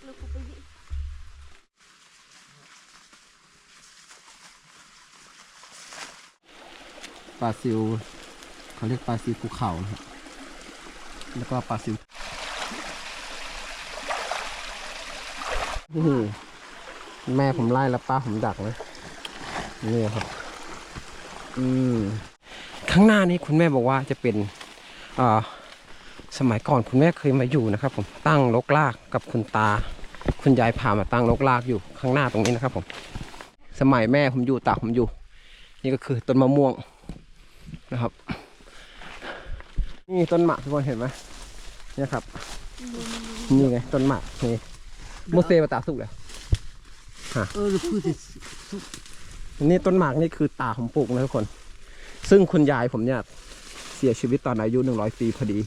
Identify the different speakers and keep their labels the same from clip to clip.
Speaker 1: ปลาซิวเขาเรียกปลาซิวภูเขานะครับแล้วก็ปลาซิวนี่แม่ผมไล่แล้วป้าผมดักนะนี่ครับ อืมข้างหน้านี้คุณแม่บอกว่าจะเป็นอ่า สมัยก่อนคุณแม่เคยมาอยู่นะครับผมตั้งลกลากกับคุณตา คุณยายพามาตั้งลกลากอยู่ข้างหน้าตรงนี้นะครับผม สมัยแม่ผมอยู่ตาผมอยู่ นี่ก็คือต้นมะม่วงนะครับ นี่ต้นหมากทุกคนเห็นไหมเนี่ยครับนี่ไงต้นหมากนี่โมเสมาตาสุกเลย
Speaker 2: เออพูดสิ
Speaker 1: นี่ต้นหมากนี่คือตาผมปลูกนะทุกคน ซึ่งคุณยายผมเนี่ยเสียชีวิตตอนอายุหนึ่งร้อยปีพอดี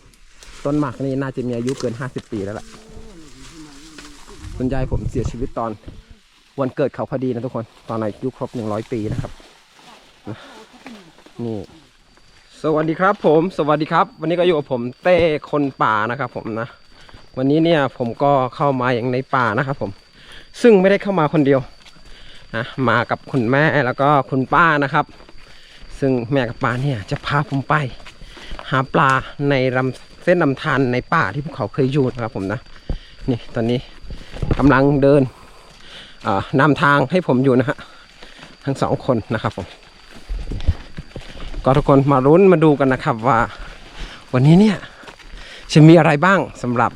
Speaker 1: ต้นหมากนี่น่าจะมีอายุเกินห้าสิบปีแล้วล่ะคุณยายผมเสียชีวิตตอนวันเกิดเขาพอดีนะทุกคน ตอนอายุครบหนึ่งร้อยปีนะครับนะนี่ สวัสดีครับผม สวัสดีครับ วันนี้ก็อยู่กับผมเต้คนป่านะครับ ผมนะ วันนี้เนี่ยผมก็เข้ามาอย่างในป่านะครับผม ซึ่งไม่ได้เข้ามาคนเดียวนะมากับคุณแม่แล้วก็คุณป้านะครับ ซึ่งแม่กับป้าเนี่ยจะพาผมไป หาปลาในลำ เส้นลำธารในป่าที่พวกเขาเคยอยู่นะครับผมนะนี่ตอนนี้กำลังเดินนำทางให้ผมอยู่นะฮะทั้งสองคนนะครับผมก็ทุกคนมารุ้นมาดูกันนะครับว่า วันนี้เนี่ยจะมีอะไรบ้างสำหรับ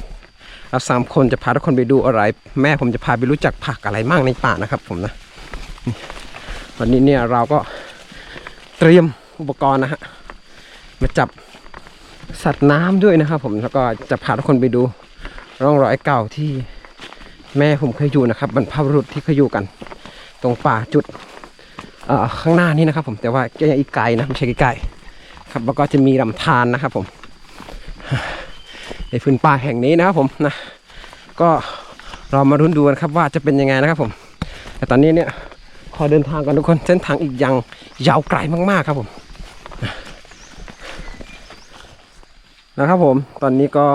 Speaker 1: เราสามคนจะพาทุกคนไปดูอะไร แม่ผมจะพาไปรู้จักผักอะไรบ้างในป่านะครับ ผมนะวันนี้เนี่ยเราก็เตรียมอุปกรณ์นะฮะมาจับ สัตว์น้ำด้วยนะครับ ผมแล้วก็จะพาทุกคนไปดู ร่องรอยเก่าที่แม่ผมเคยอยู่นะครับบรรพบุรุษที่เคยอยู่กัน ตรงป่าจุดข้างหน้านี้นะครับ ผมแต่ว่าก็ยังอีกไกลนะไม่ใช่ใกล้ๆครับแล้วก็จะมีลำธารนะครับ ผม ในพื้นป่าแห่งนี้นะครับ ผมนะก็เรามารุ้นดูกันครับว่าจะเป็นยังไงนะครับ ผม แต่ตอนนี้เนี่ยขอเดินทางกันทุกคนเส้นทางอีกยังยาวไกลมากๆครับผม นะครับผมตอนนี้ก็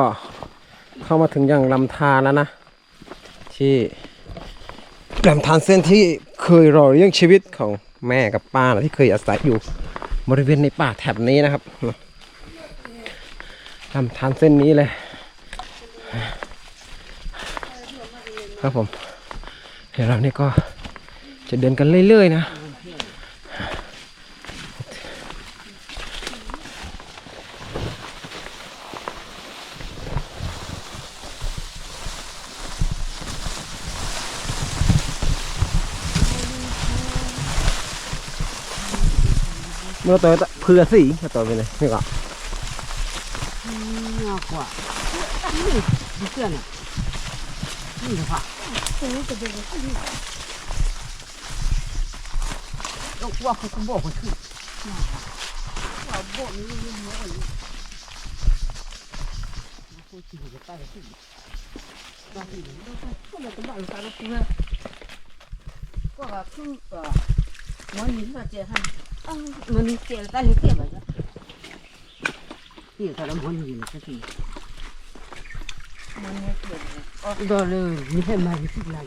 Speaker 1: เข้ามาถึงยังลำธารแล้วนะ ที่ลำธารเส้นที่เคยรอเลี้ยงชีวิตของแม่กับป้านะที่เคยอาศัยอยู่บริเวณในป่าแถบนี้นะครับลำธารเส้นนี้เลย ครับผม เดี๋ยวเรานี่ก็จะเดินกันเรื่อยๆนะ เมื่อตัวเพื่อสีตัวไปเลยนี่ก็
Speaker 2: น่ากว่านี่ดิเพื่อนอะนี่ค่ะต้องว่าเขาบอกว่าคือว่าบอกนี่มันหัวอะพูดจริงจะตายสิบ้าที่ไหนก็เลยต้องบ้าลูกตาลูกเพื่อก็คือเอ่อมันนี่มาเจอฮัน มันนี่เจอตายเลยเจ็บอะนี่ถ้าเรามันนี่สักที đó là như thế mà thích làm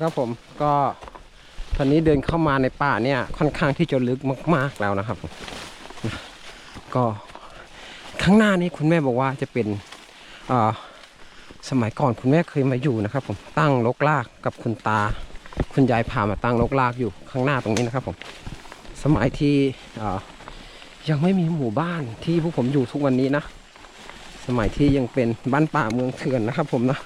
Speaker 1: นะครับผมก็ตอนนี้เดินเข้ามาในป่าเนี่ยค่อนข้างที่จะลึกมาก ๆแล้วนะครับ ก็ข้างหน้านี้คุณแม่บอกว่าจะเป็นสมัยก่อนคุณแม่เคยมาอยู่นะครับ ผมตั้งลกลากกับคุณตา คุณยายพามาตั้งลกลากอยู่ข้างหน้าตรงนี้นะครับผมสมัยที่ยังไม่มีหมู่บ้านที่พวกผมอยู่ทุกวันนี้นะ สมัยที่ยังเป็นบ้านป่าเมืองเถื่อนนะครับ ผมนะ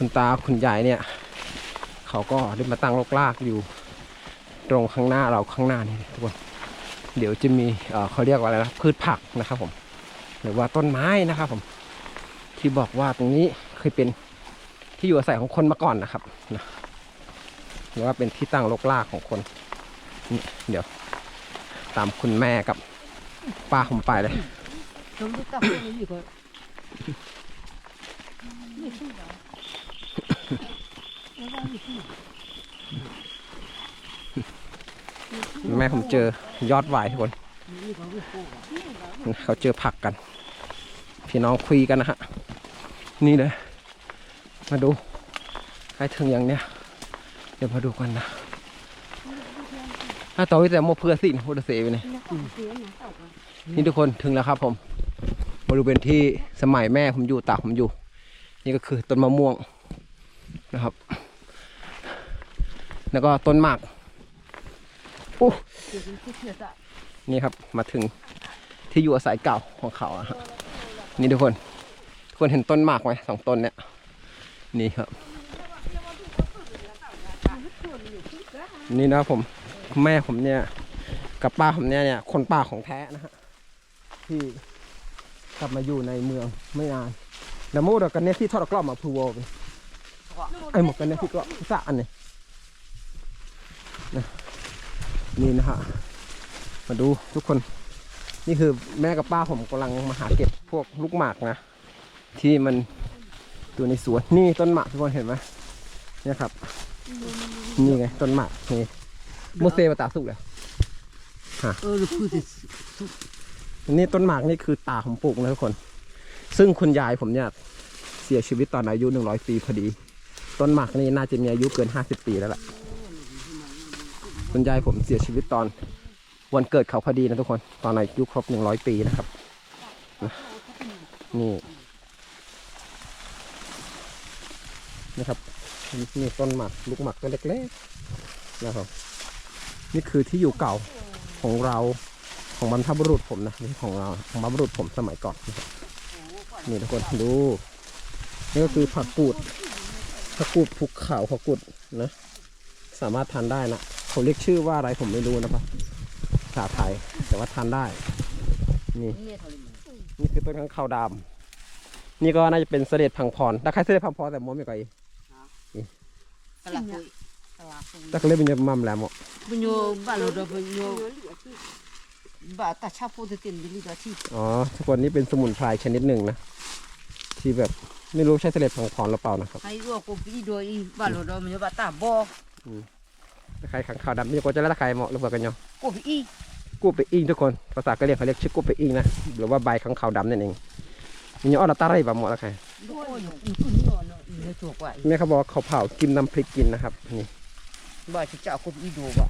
Speaker 1: คุณตาคุณยายเนี่ย เขาก็ได้มาตั้งรกรากอยู่ ตรงข้างหน้าเราข้างหน้านี่ทุกคนเดี๋ยวจะมีเอ่อเขาเรียกว่าอะไรนะพืชผักนะครับผม หรือว่าต้นไม้นะครับผม ที่บอกว่าตรงนี้เคยเป็นที่อยู่อาศัยของคนมาก่อนนะครับนะหรือว่าเป็นที่ตั้งรกรากของคนนี่เดี๋ยว ตามคุณแม่กับป้าผมไปเลย
Speaker 2: 전부 다 보는 이거.
Speaker 1: แม่ผมเจอยอดหวายทุกคน เขาเจอผักกัน พี่น้องคุยกันนะฮะ นี่เลย มาดูใกล้ถึงอย่างเนี้ย เดี๋ยวมาดูกันนะถ้าต่อไปแต่โมเพื่อสินโมเดเซไปเนี่ยนี่ทุกคนถึงแล้วครับ ผมบริเวณที่สมัยแม่ผมอยู่ตากผมอยู่ นี่ก็คือต้นมะม่วง นะครับ แล้วก็ต้นหมากอู้นี่ครับมาถึงที่อยู่อาศัยเก่าของเขาอะนี่ทุกคนทุกคนเห็นต้นหมากไหมสองต้นเนี่ยนี่ครับ นี่นะผมแม่ผมเนี่ย กับป้าผมเนี่ยเนี่ยคนป่าของแท้นะฮะที่กลับมาอยู่ในเมืองไม่นานแล้วโมดกันเนี่ยที่ทอดกล้อมมาพูโวไป ไอหมกกันเนี่ยพี่ก็สะอันนี้นะนี่นะฮะมาดูทุกคน นี่คือแม่กับป้าผมกำลังมาหาเก็บพวกลูกหมากนะ ที่มันอยู่ในสวนนี่ต้นหมากทุกคนเห็นไหมเนี่ยครับ นี่ไงต้นหมากนี่โมเซมาตาสุกเลย
Speaker 2: ฮะ
Speaker 1: นี่ต้นหมากนี่คือตาผมปลูกนะทุกคน ซึ่งคุณยายผมเนี่ยเสียชีวิตตอนอายุหนึ่งร้อยปีพอดี ต้นหมากนี่น่าจะมีอายุเกินห้าสิบปีแล้วล่ะคุณยายผมเสียชีวิตตอนวันเกิดเขาพอดีนะทุกคน ตอนอายุครบหนึ่งร้อยปีนะครับนี่นะครับนี่ต้นหมากลูกหมากตัวเล็กๆนะครับ นี่คือที่อยู่เก่าของเราของบรรพบุรุษผมนะไม่ใช่ของเราของบรรพบุรุษผมสมัยก่อนนะครับนี่ทุกคนดูนี่ก็คือผักกูด ขาวกุดภูเขาวข้าวกุดนะ สามารถทานได้นะผมเรียกชื่อว่าอะไรผมไม่รู้นะครับภาษาไทยแต่ว่าทานได้ นี่นี่คือต้นข้างข้าวดำนี่ก็น่าจะเป็นเสด็จพังพรถ้าใครเสด็จพังพรแต่มอมอย่า
Speaker 2: งไร
Speaker 1: ตะกุยตะกุยเป็นยมัมแหล้วมั้ง
Speaker 2: เป็นยบาลูดเป็นยบาตาชาพูดเต็นยิลิดาที่
Speaker 1: อ๋อทุกคนนี้เป็นสมุนไพรชนิดหนึ่งนะ ที่แบบ ไม่รู้ใช่เสลดของขอนหรือเปล่านะครับ
Speaker 2: ใครรัวกูพี่ด้ยบ้านเราโดนมันจะบ้า
Speaker 1: ตาบออืมตะไคร้ขังขาวดำนี่กูจะละตะไคร้เหมาะหรือเปล่ากันเนาะ
Speaker 2: กูพี่
Speaker 1: กูไปอิงทุกคนภาษาก็เรียกเขาเรียกชื่อกูไปอิงนะหรือว่าใบขังขาวดำนั่นเองมีเนาะเราตาไรบ้างเหมาะละใครแม่เขาบอกเขาเผากินน้ำพริกกินนะครับนี่
Speaker 2: บ่
Speaker 1: จะ
Speaker 2: เจ้ากูพี่ดูบ่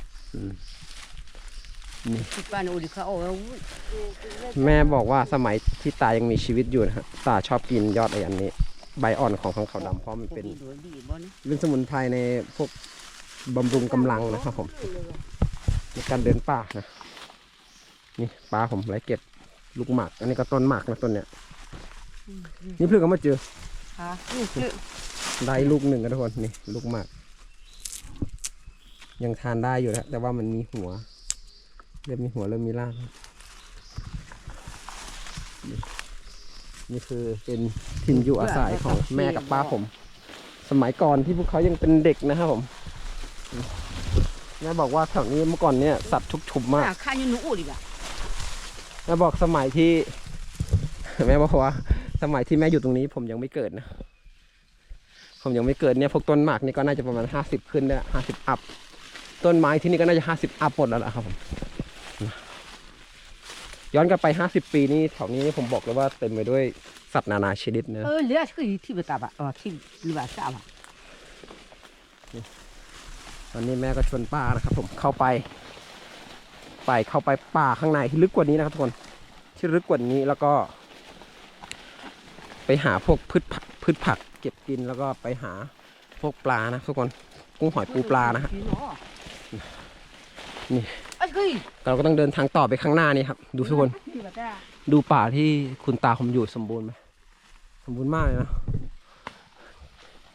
Speaker 1: แม่บอกว่าสมัยที่ตายังมีชีวิตอยู่นะครับตาชอบกินยอดไอ้อันนี้ ใบอ่อนของขังเขาดำเพราะมันเป็นเป็นสมุนไพรในพวกบำรุงกำลังนะครับผมในการเดินป่านะนี่ปลาผมไรเก็บลูกหมากอันนี้ก็ต้นหมากนะต้นเนี้ยนี่เพิ่งก็มาเจอได้ลูกหนึ่งกันทุกคนนี่ลูกหมาก ยังทานได้อยู่นะแต่ว่ามันมีหัว เริ่มมีหัวเริ่มมีราก นี่คือเป็นถิ่นอยู่อาศัยของแม่กับป้าผม สมัยก่อนที่พวกเขายังเป็นเด็กนะครับผมแม่บอกว่าแถวนี้เมื่อก่อนเนี่ยสัตว์ทุกชุมมาก
Speaker 2: ข้าอยู่หนูดีกว่า
Speaker 1: แม่บอกสมัยที่แม่บอกว่าสมัยที่แม่อยู่ตรงนี้ผมยังไม่เกิดนะ ผมยังไม่เกิดเนี่ยพวกต้นหมากนี่ก็น่าจะประมาณห้าสิบขึ้นได้ห้าสิบอัพ ต้นไม้ที่นี่ก็น่าจะห้าสิบอัพหมดแล้วละครับผม ย้อนกลับไป 50 ปีนี่แถวนี้ผมบอกเลยว่าเต็มไปด้วยสัตว์นานาชนิดเนอะ
Speaker 2: เออเหลือคือที่บตาบะอ๋อที่รือบาซาบะ
Speaker 1: ตอนนี้แม่ก็ชวนป้านะครับ ผมเข้าไป ไปเข้าไปป่าข้างในที่ลึกกว่านี้นะครับทุกคนที่ลึกกว่านี้แล้วก็ ไปหาพวกพืชผักพืชผัก เก็บกินแล้วก็ไปหาพวกปลานะทุกคนกุ้งหอยปูปลานะฮะนี่ เราก็ต้องเดินทางต่อไปข้างหน้านี่ครับ ดูทุกคน.ดูป่าที่คุณตาผมอยู่สมบูรณ์ไหมสมบูรณ์มากเลยนะ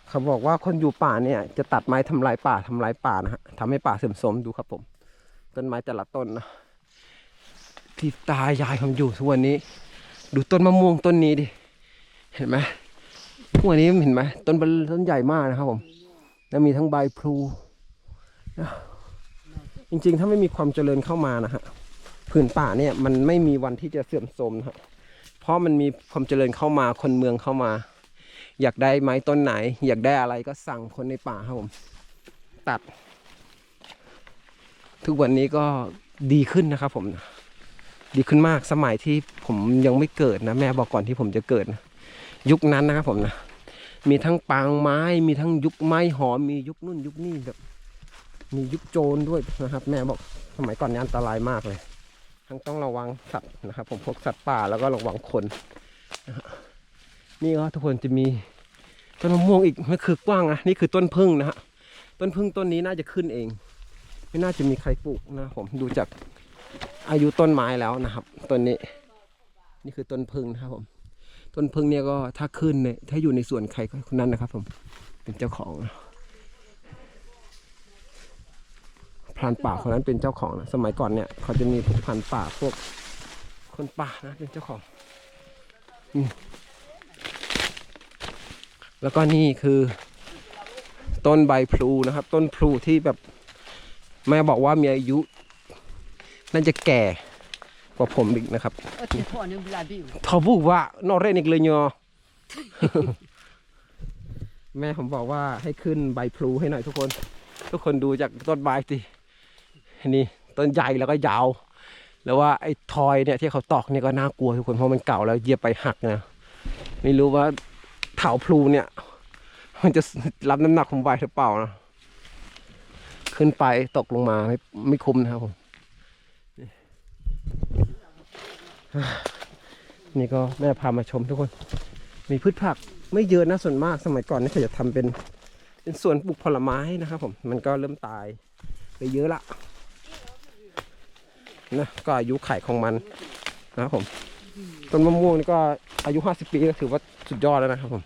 Speaker 1: เขาบอกว่าคนอยู่ป่าเนี่ย จะตัดไม้ทำลายป่าทำลายป่านะฮะทำให้ป่าเสื่อมโทรมดูครับผม ต้นไม้แต่ละต้นนะที่ตายายผมอยู่ทุกวันนี้ ดูต้นมะม่วงต้นนี้ดิเห็นไหมหัวนี้เห็นไหมต้นเบต้นใหญ่มากนะครับผม แล้วมีทั้งใบพลูนะ จริงๆ ถ้าไม่มีความเจริญเข้ามานะฮะผืนป่าเนี่ยมันไม่มีวันที่จะเสื่อมโทรมนะฮะเพราะมันมีความเจริญเข้ามาคนเมืองเข้ามา อยากได้ไม้ต้นไหน อยากได้อะไรก็สั่งคนในป่าครับผมตัด ทุกวันนี้ก็ดีขึ้นนะครับผมดีขึ้นมากสมัยที่ผมยังไม่เกิดนะ แม่บอกก่อนที่ผมจะเกิดนะยุคนั้นนะครับผมนะมีทั้งปางไม้มีทั้งยุคไม้หอมมียุคนู่นยุคนี่แบบ มียุคโจรด้วยนะครับ แม่บอกสมัยก่อนนี้อันตรายมากเลย ทั้งต้องระวังสัตว์นะครับ ผมพวกสัตว์ป่าแล้วก็ระวังคน นี่ก็ทุกคนจะมีต้นมะม่วงอีกไม่คือกว้างนะนี่คือต้นพึ่งนะฮะต้นพึ่งต้นนี้น่าจะขึ้นเอง ไม่น่าจะมีใครปลูกนะผมดูจากอายุต้นไม้แล้วนะครับต้นนี้ นี่คือต้นพึ่งนะครับผม ต้นพึ่งเนี่ยก็ถ้าขึ้นเนี่ยถ้าอยู่ในสวนใครคนนั้นนะครับ ผมเป็นเจ้าของนะ พรานป่าคนนั้นเป็นเจ้าของนะสมัยก่อนเนี่ยเขาจะมีพวกพรานป่าพวกคนป่านะเป็นเจ้าของแล้วก็นี่คือ ต้นใบพลูนะครับ ต้นพลูที่แบบแม่บอกว่ามีอายุน่าจะแก่กว่าผมอีกนะครับ
Speaker 2: เออที่พ่อเนี่ยเวลาบิว
Speaker 1: เขาพูดว่านอเรนอีกเลยเนาะแม่ผมบอกว่าให้ขึ้นใบพลูให้หน่อยทุกคน ทุกคนดูจากต้นใบสิ นี่ต้นใหญ่แล้วก็ยาว แล้วว่าไอ้ทอยเนี่ยที่เขาตอกเนี่ยก็น่ากลัวทุกคนเพราะมันเก่าแล้วเหยียบไปหักนะไม่รู้ว่าเถาพลูเนี่ย มันจะรับน้ำหนักของใบหรือเปล่านะขึ้นไปตกลงมาไม่ไม่คุ้มนะครับผมนี่ก็แม่พามาชมทุกคน มีพืชผักไม่เยอะนะส่วนมากสมัยก่อนนี่เขาจะทำเป็นเป็นสวนปลูกผลไม้นะครับผมมันก็เริ่มตายไปเยอะละ นะก็อายุไข่ของมันนะครับผม ต้นมะม่วงนี่ก็อายุ50ปีก็ถือว่าสุดยอดแล้วนะครับผม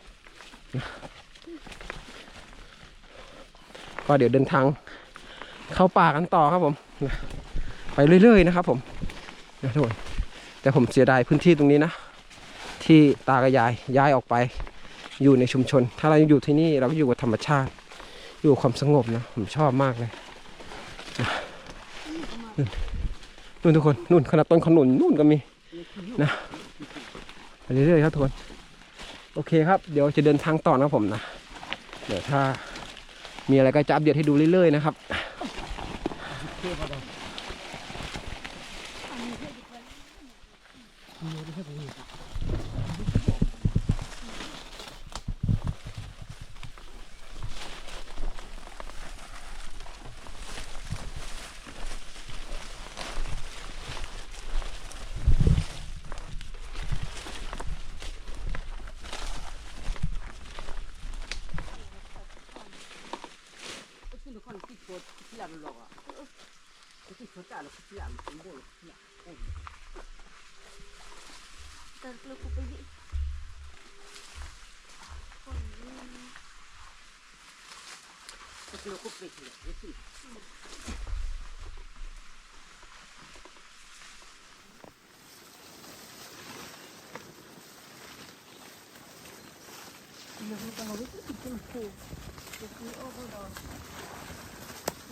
Speaker 1: ก็เดี๋ยวเดินทางเข้าป่ากันต่อครับผมนะไปเรื่อยๆนะครับผมนะทุกคนแต่ผมเสียดายพื้นที่ตรงนี้นะ ที่ตากับยายย้ายออกไป อยู่ในชุมชน ถ้าเรายังอยู่ที่นี่เราก็อยู่กับธรรมชาติ อยู่ความสงบนะ ผมชอบมากเลย นะนู่นนู่นทุกคนนู่นขนาดต้นขนุนนู่นก็มีนะไปเรื่อยๆครับทุกคนโอเคครับ เดี๋ยวจะเดินทางต่อนะผมนะเดี๋ยวถ้ามีอะไรก็จะอัปเดตให้ดูเรื่อยๆนะครับ
Speaker 2: ที่คนที่โคตรที่ยามหลอกอะที่โคตรจ่าหรอกที่ยามเป็นโบยที่ยามโอ้ย
Speaker 3: Terlalu pergi.
Speaker 2: ก็คือคุกไปที่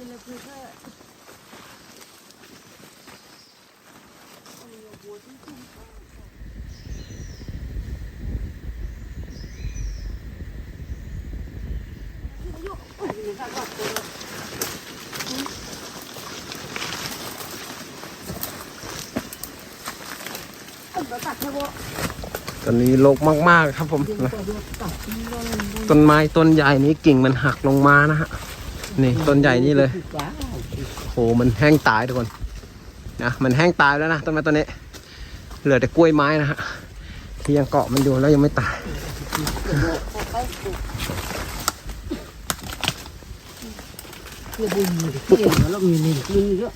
Speaker 2: นี่สิ
Speaker 1: ตอนนี้โลกมาก ๆ ครับผมนะต้นไม้ต้นใหญ่นี้กิ่งมันหักลงมานะฮะ นี่ต้นใหญ่นี่เลยโหมันแห้งตายทุกคนนะมันแห้งตายแล้วนะต้นไม้ต้นนี้ เหลือแต่กล้วยไม้นะฮะที่ยังเกาะมันอยู่แล้วยังไม่ตาย
Speaker 2: เกี่ยวบุญเกี่ยวแล้วมีนี่มีนี่เยอะ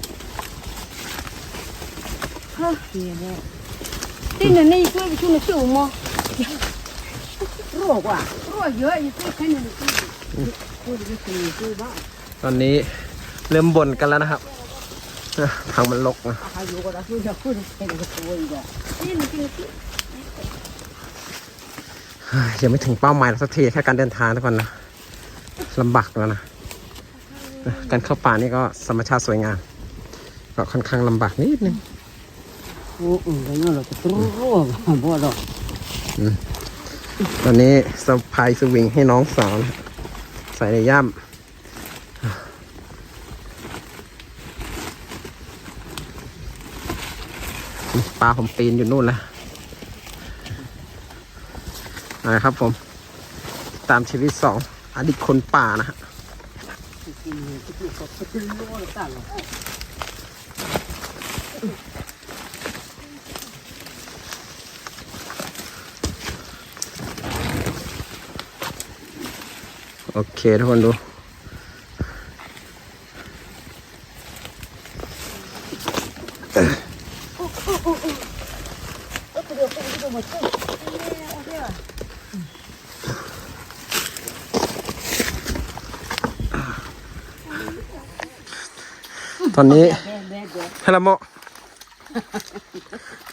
Speaker 2: ฮะเกี่ยวเนี่ย
Speaker 3: Tin là này tôi bị chung là chủ mà.
Speaker 2: โรคว่ะ
Speaker 3: Rồi giờ thì tôi thấy là
Speaker 2: พูดไปคือคือบ้า
Speaker 1: ตอนนี้เริ่มบ่นกันแล้วนะครับทางมันลกนะ
Speaker 2: อายุก็ได้คือจะพูดเป็นตัวอีกอะ
Speaker 3: tin là tin là
Speaker 1: เฮ้ยยังไม่ถึงเป้าหมายสักทีแค่การเดินทางทุกคนนะลำบากแล้วนะ การเข้าป่านี่ก็ธรรมชาติสวยงามก็ค่อนข้างลำบากนิดนึง
Speaker 2: อ้โหแล้วเนี่ยเราจะรู้ว่าบ่ดอก
Speaker 1: ตอนนี้สะพายสวิงให้น้องสาวนะใส่ในย่ามปลาผมปีนอยู่นู่นแล้วนะครับผม ตามชีวิตสองอดีตคนป่านะฮะ
Speaker 2: กินเลยที่เขาเป็น โอ
Speaker 1: เคทุกคนดู ตอนนี้
Speaker 2: แม่แม่เดี๋ยว
Speaker 1: ฮาราโม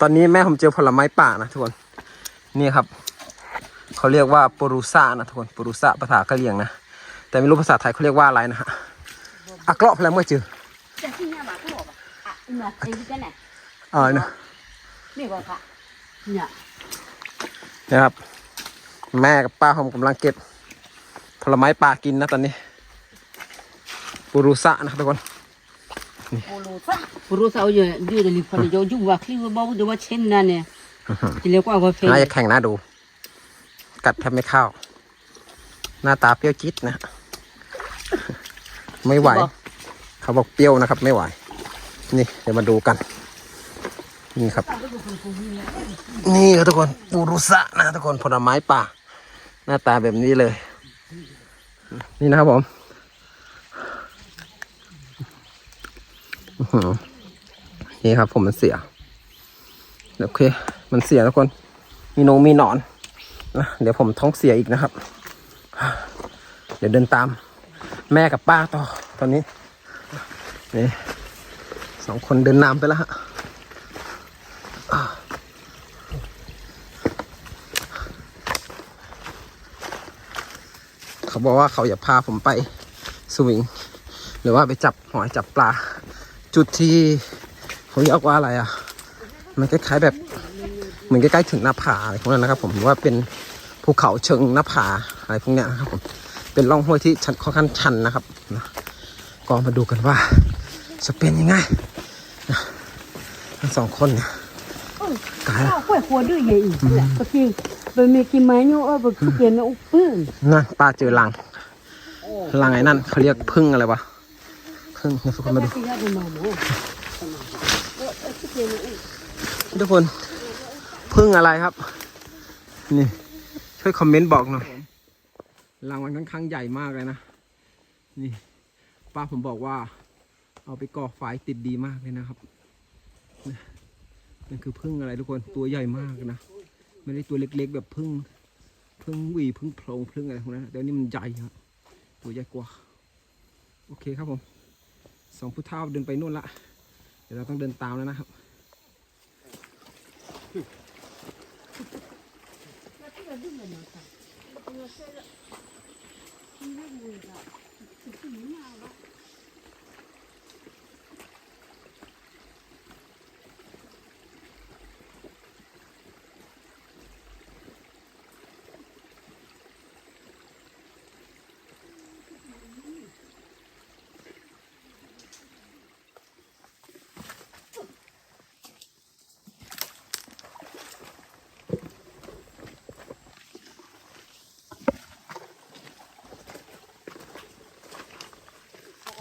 Speaker 1: ตอนนี้แม่ผมเจอผลไม้ป่านะทุกคน นี่ครับ เขาเรียกว่าปูรุซานะทุกคนปูรุซาภาษากะเหรี่ยงนะ แต่ไม่รู้ภาษาไทยเขาเรียกว่าอะไรนะฮะอักเลาะพลังเมื่อเจอ
Speaker 3: จะที่เนี่ยมาก็บอกอะเนาะไอ้ที่เนี่ย
Speaker 1: เออเนอะ
Speaker 2: นี่ก็ค่ะเนี่ย
Speaker 1: นะครับ แม่กับป้าผมกำลังเก็บผลไม้ป่ากินนะตอนนี้ปูรุซานะครับทุกคน
Speaker 2: โปโลซะโปโลซะเอาอยู่อยู่ในลิฟต์เลยอยู่ว่าคิดว่าบ่ได้ว่าเช่นนั้นเนี่ยจะเรียกว่าว่าเฟ
Speaker 1: น่าจะแข่งน่าดู กัดแทบไม่เข้า หน้าตาเปรี้ยวจิ๊ดนะ ไม่ไหว เขาบอกเปรี้ยวนะครับ ไม่ไหว นี่เดี๋ยวมาดูกัน นี่ครับ นี่ครับทุกคนปูรุสะนะทุกคนผลไม้ป่า หน้าตาแบบนี้เลย นี่นะครับผมอื้อหือนี่ครับผมมันเสีย โอเค มันเสียทุกคน มีนงมีหนอน นะเดี๋ยวผมท้องเสียอีกนะครับ เดี๋ยวเดินตาม แม่กับป้าต่อตอนนี้นี่สองคนเดินนำไปแล้วฮะเขาบอกว่าเขาอยากพาผมไปสวิง หรือว่าไปจับหอยจับปลา จุดที่เขาเรียกว่าอะไรอะ มันคล้ายๆแบบ เหมือนใกล้ๆถึงหน้าผาอะไรพวกนั้นนะครับผมหรือว่าเป็นภูเขาเชิงหน้าผาอะไรพวกเนี้ยนะครับผมเป็นร่องห้วยที่ชันค่อนข้างชันนะครับนะก็มาดูกันว่าจะเป็นยังไงนะทั้งสองคนเนี่ยกาย
Speaker 3: ข้าวกล้วยหัวด้วยใหญ่อีกแหละก็คือเป็นเมกิไม้เนาะเออแบบคือเปลี่ยนอุปื้น
Speaker 1: นั่นป้าเจอรังรังไอ้นั่นเขาเรียกพึ่งอะไรวะพึ่งเนี่ยทุกคนมาดู
Speaker 3: ที่ยาดูมาเนาะ
Speaker 1: ทุกคน พึ่งอะไรครับ นี่ ช่วยคอมเมนต์บอกหน่อยรางวัลค่อนข้างใหญ่มากเลยนะ นี่ ป้าผมบอกว่า เอาไปก่อไฟติดดีมากเลยนะครับนี่นั่นคือพึ่งอะไรทุกคนตัวใหญ่มากนะ ไม่ได้ตัวเล็กๆ แบบพึ่งพึ่งหวีพึ่งโพรงพึ่งอะไรพวกนั้นนะแต่อันนี้มันใหญ่ครับ ตัวใหญ่กว่า โอเคครับผมสองผู้เท่าเดินไปนู่นละ เดี๋ยวเราต้องเดินตามแล้วนะครับ 那
Speaker 3: 这个
Speaker 2: 根本没法，
Speaker 3: 这个这个这个，你那个那个，你是你那吧。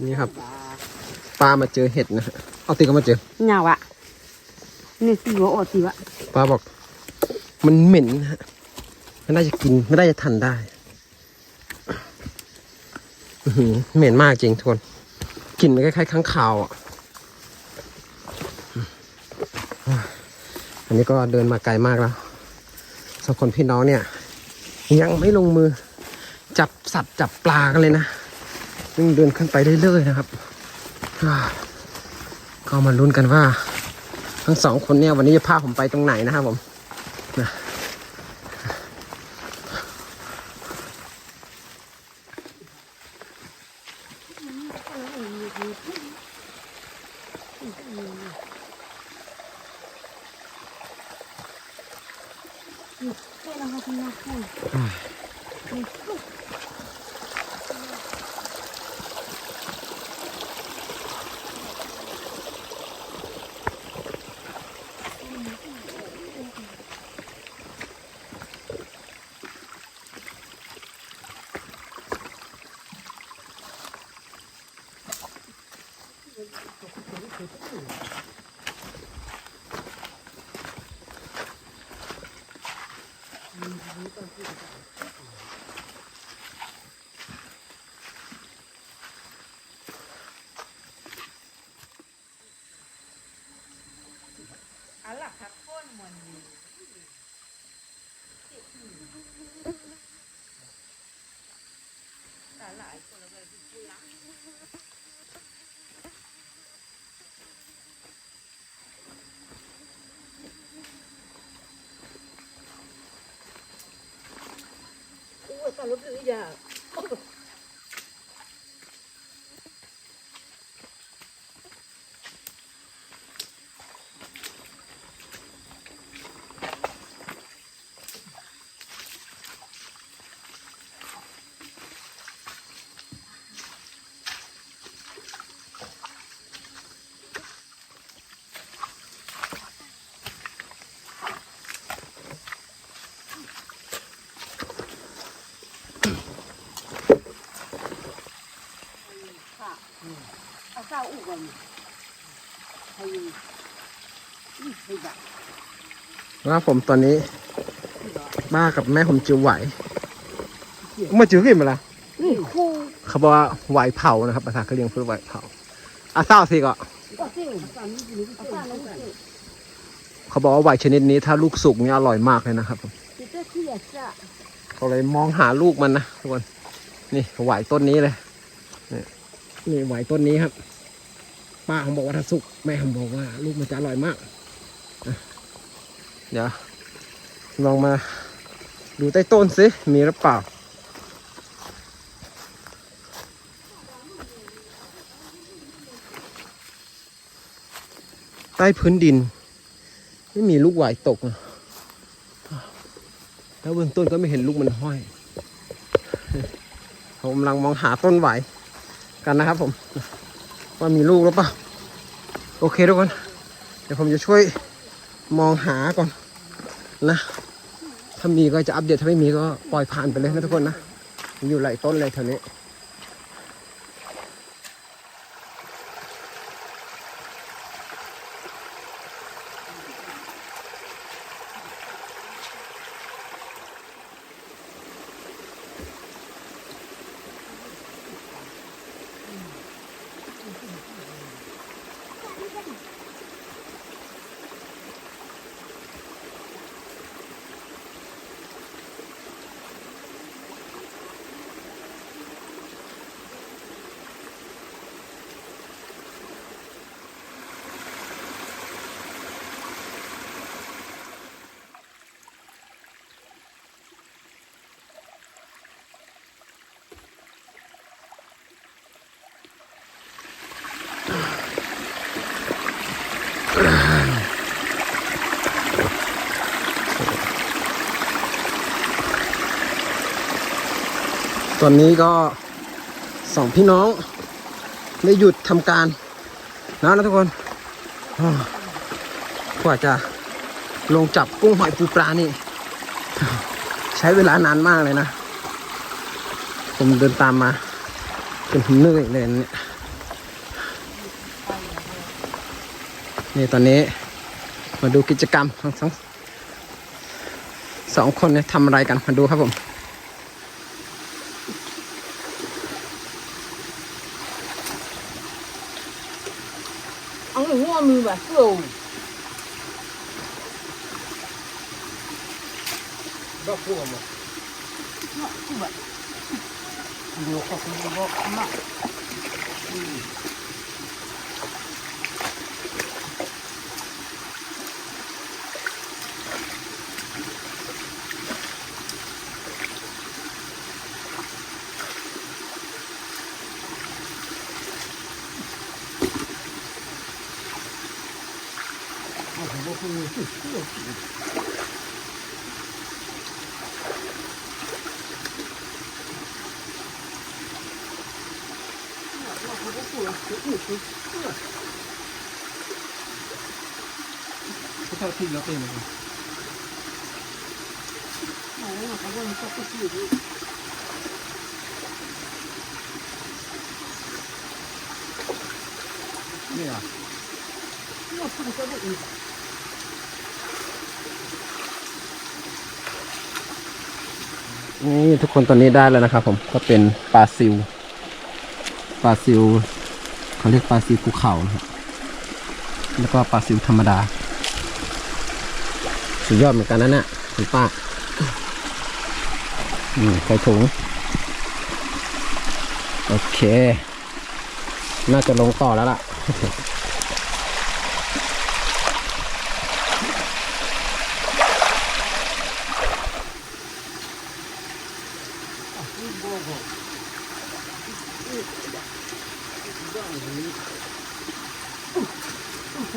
Speaker 1: นี่ครับป้ามาเจอเห็ดนะฮะเอาตีก็มาเจอ
Speaker 2: เงาอะนี่สิวะโอสิวะ
Speaker 1: ป้าบอก มันเหม็นนะฮะไม่ได้จะกินไม่ได้จะทันได้อื้อหือเหม็นมากจริงทุกคนกลิ่นมันคล้ายๆข้างคาวอะอันนี้ก็เดินมาไกลมากแล้วสองคนพี่น้องเนี่ย ยังไม่ลงมือ จับสัตว์จับปลากันเลยนะ ยังเดินขึ้นไปเรื่อยๆนะครับ ก็มาลุ้นกันว่า ทั้งสองคนเนี่ยวันนี้จะพาผมไปตรงไหนนะครับผม
Speaker 3: Allah hakon mon
Speaker 2: ni. Tak lah, aku nak pergi
Speaker 3: pulang. Ủa, sao lúc nữa giờ? อุกันให้
Speaker 1: รัผมตอนนี้บ้ากับแม่ผมจิวไหวมาจิวขึ้นมาละ
Speaker 3: นี่
Speaker 1: เขาบอกว่าไหวเผานะครับภาษาเขาเรียกพูดไหวเผาอาเาสิก็เขาบอกว่าไหวชนิดนี้ถ้าลูกสุกนี่อร่อยมากเลยนะครับผมเขาเลยมองหาลูกมันนะทุกคนนี่ไหวต้นนี้เลยนี่ไหวต้นนี้ครับ ป้าผมบอกว่าถ้าสุกแม่ผมบอกว่า ลูกมันจะอร่อยมากเดี๋ยวลองมาดูใต้ต้นสิมีหรือเปล่า ใต้พื้นดิน ไม่มีลูกไหวตกนะแล้วเบื้องต้นก็ไม่เห็นลูกมันห้อยผมกำลังมองหาต้นไหวกันนะครับผม ว่ามีลูกหรือเปล่าโอเคทุกคน เดี๋ยวผมจะช่วยมองหาก่อนนะ ถ้ามีก็จะอัปเดตถ้าไม่มีก็ปล่อยผ่านไปเลยนะทุกคนนะ อยู่หลายต้นเลยแถวนี้ ตอนนี้ก็สองพี่น้องได้หยุดทำการนะนะทุกคนกว่าจะลงจับกุ้งหอยปูปลานี่ ใช้เวลานานมากเลยนะ ผมเดินตามมาจนผมเหนื่อยเลยเนี่ยนี่ตอนนี้มาดูกิจกรรมของทั้งสองคนเนี่ยทำอะไรกันมาดูครับผม gulong. Bako mo. Mak,
Speaker 3: kubat. Buka
Speaker 1: kubat, mak. 他可以要背吗？那
Speaker 3: 我
Speaker 1: 好不容易到不去了。
Speaker 3: 对呀。那不
Speaker 1: 能
Speaker 3: 说不。
Speaker 1: นี่ทุกคนตอนนี้ได้แล้วนะครับ ผมก็เป็นปลาซิวปลาซิวเขาเรียกปลาซิวภูเขานะครับแล้วก็ปลาซิวธรรมดา สุดยอดเหมือนกันนะเนี่ยคุณป้าอืมใส่ถุงโอเค น่าจะลงต่อแล้วล่ะ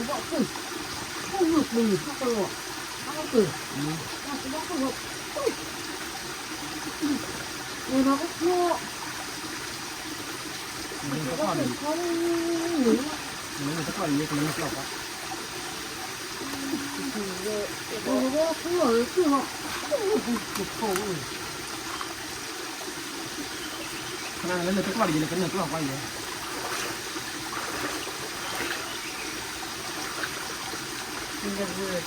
Speaker 3: 我บอกคือผู้หลุดมือเขาตลอดเขาก็เกิดเขาจะบอกเขาบอกเนี่ยเราก็โง่เขาก็เป็นเขาหนีโอ้โหผู้หลุดคือเขาผู้เขาเลย
Speaker 1: ขนาดนั้นเลยทุกวันเลยก็เนื้อกรอบไว้เลย
Speaker 3: มันจะเลย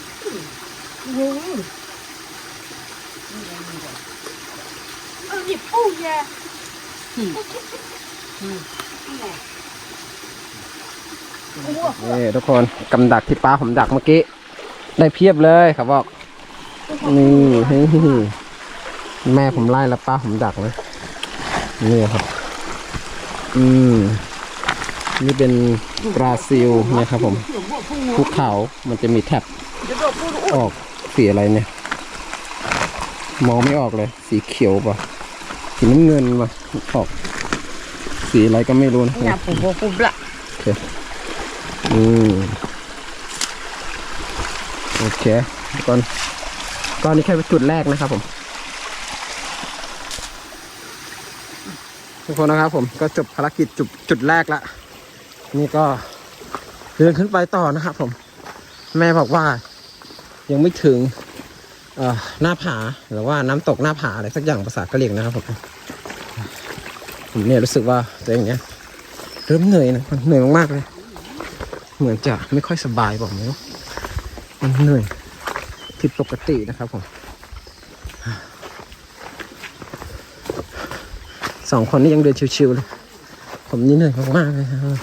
Speaker 3: โอ้โหเออหยิบปูแย่อืมอืมโอ้โห
Speaker 1: นี่ทุกคนกำดักที่ป้าผมดักเมื่อกี้ ได้เพียบเลยครับบอก นี่แม่ผมไล่แล้วป้าผมดักนะนี่ครับ อืม นี่เป็นบราซิลนะครับผม ภูเขามันจะมีแท็บออกสีอะไรเนี่ย มองไม่ออกเลย สีเขียวป่ะสีน้ำเงินป่ะออก สีอะไรก็ไม่รู้นะ
Speaker 2: nhà phụ phụ phụ lạ
Speaker 1: อืมโอเคก่อนก่อนนี้แค่เป็นจุดแรกนะครับผม ทุกคนนะครับผมก็จบภารกิจจุดจุดแรกละนี่ก็ เดินขึ้นไปต่อนะครับผม แม่บอกว่า ยังไม่ถึงหน้าผาหรือว่าน้ำตกหน้าผาอะไรสักอย่างภาษากะเหรี่ยงนะครับผมผมเนี่ยรู้สึกว่าตัวเองเนี่ยเริ่มเหนื่อยนะเหนื่อยมากๆเลย เหมือนจะไม่ค่อยสบายบอกไม่รู้มันเหนื่อยผิดปกตินะครับผมสองคนนี้ยังเดินชิวๆเลย ผมนี่เหนื่อยมากๆเลยครับ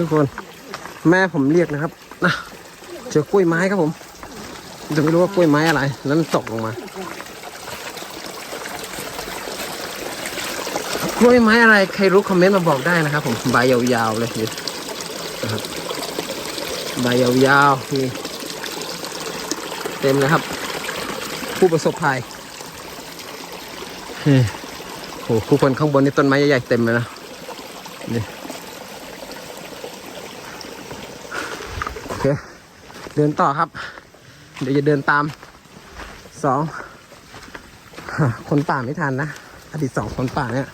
Speaker 1: ทุกคน แม่ผมเรียกนะครับนะเจอกล้วยไม้ครับผมจะไม่รู้ว่ากล้วยไม้อะไร แล้วมันตกลงมา กล้วยไม้อะไรใครรู้คอมเมนต์มาบอกได้นะครับ ผมใบยาวๆเลยนี่นะครับใบยาวๆนี่เต็มเลยครับ ผู้ประสบภัยโอ้โหผู้คนข้างบนนี่ต้นไม้ใหญ่ๆเต็มเลยนะนี่โอเค เดินต่อครับ เดี๋ยวจะเดินตามสองคนป่าไม่ทันนะ อดีตสองคนป่าเนี่ย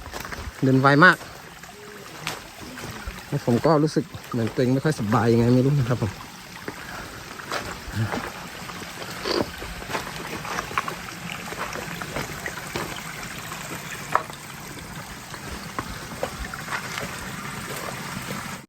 Speaker 1: เดินไวมากแล้วผมก็รู้สึกเหมือนตัวเองไม่ค่อยสบายยังไงไม่รู้นะครับผม